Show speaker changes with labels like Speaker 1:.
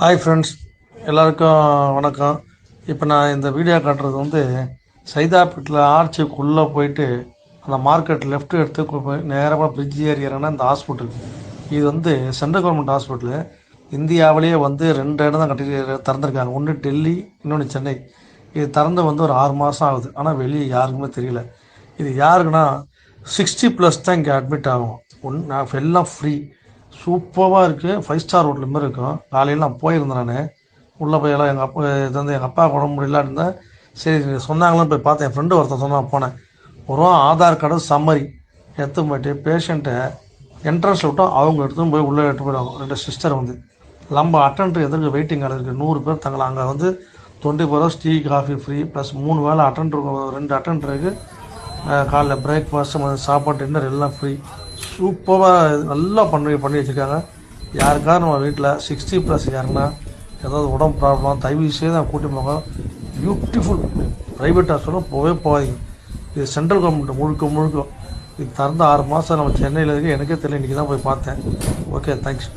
Speaker 1: Hi friends எல்லாருக்கும் வணக்கம். இப்போ நான் இந்த வீடியோ காட்டுறது வந்து சைதாப்பேட்டில் ஆர்ச்சிக்குள்ளே போயிட்டு அந்த மார்க்கெட் லெஃப்ட் எடுத்து போய் நேராக பிரிட்ஜ் ஏறி இறங்கினா இந்த ஹாஸ்பிட்டல் இது வந்து சென்ட்ரல் கவர்மெண்ட் ஹாஸ்பிட்டலு இந்தியாவிலேயே வந்து ரெண்டு இடம் தான் கட்டி திறந்துருக்காங்க. ஒன்று டெல்லி இன்னொன்று சென்னை. இது திறந்து வந்து ஒரு ஆறு மாதம் ஆகுது. ஆனால் வெளியே யாருக்குமே தெரியல. இது யாருக்குன்னா சிக்ஸ்டி ப்ளஸ் தான் இங்கே அட்மிட் ஆகும். ஒன் எல்லாம் ஃப்ரீ சூப்பராக இருக்குது ஃபைவ் ஸ்டார் ஹோட்டல் மாதிரி இருக்கும். காலையில் நான் போயிருந்தேன் நான். உள்ளே போய் எல்லாம் எங்கள் அப்பா இது வந்து எங்கள் அப்பா உடம்பு முடியல இருந்தேன் சரி சொன்னாங்களான்னு போய் பார்த்தேன். என் ஃப்ரெண்டு ஒருத்தன் சொன்னான் போனேன். ஒரு ஆதார் கார்டு சம்மரி எடுத்து போயிட்டு பேஷண்ட்டை என்ட்ரன்ஸ் விட்டோம். அவங்க எடுத்துன்னு போய் உள்ளே எடுத்து போயிடுவாங்க. ரெண்டு சிஸ்டர் வந்து. நம்ம அட்டன்டர் எதிர்க்க வெயிட்டிங் கார்டு இருக்குது நூறு பேர் தங்கலாம். அங்கே வந்து twenty four hours tea coffee free plus மூணு வேளை இருக்கும். ரெண்டு அட்டன்ட் இருக்குது காலைல காலைல பிரேக்ஃபாஸ்ட் சாப்பாடு டின்னர் எல்லாம் ஃப்ரீ சூப்பராக நல்லா பண்ணி பண்ணி வச்சுருக்காங்க. யாருக்காவது நம்ம வீட்டில் சிக்ஸ்டி ப்ளஸ் யாருன்னா ஏதாவது உடம்பு ப்ராப்ளம் தயவு செய்து நான் கூட்டி போங்க. பியூட்டிஃபுல் ப்ரைவேட் ஹாஸ்பிட்டலும் போகவே போகாதீங்க. இது சென்ட்ரல் கவர்மெண்ட் முழுக்க முழுக்க. இது திறந்து ஆறு மாதம் நம்ம சென்னையில் இருக்கு. எனக்கே தெரியல இன்றைக்கி தான் போய் பார்த்தேன். Okay thanks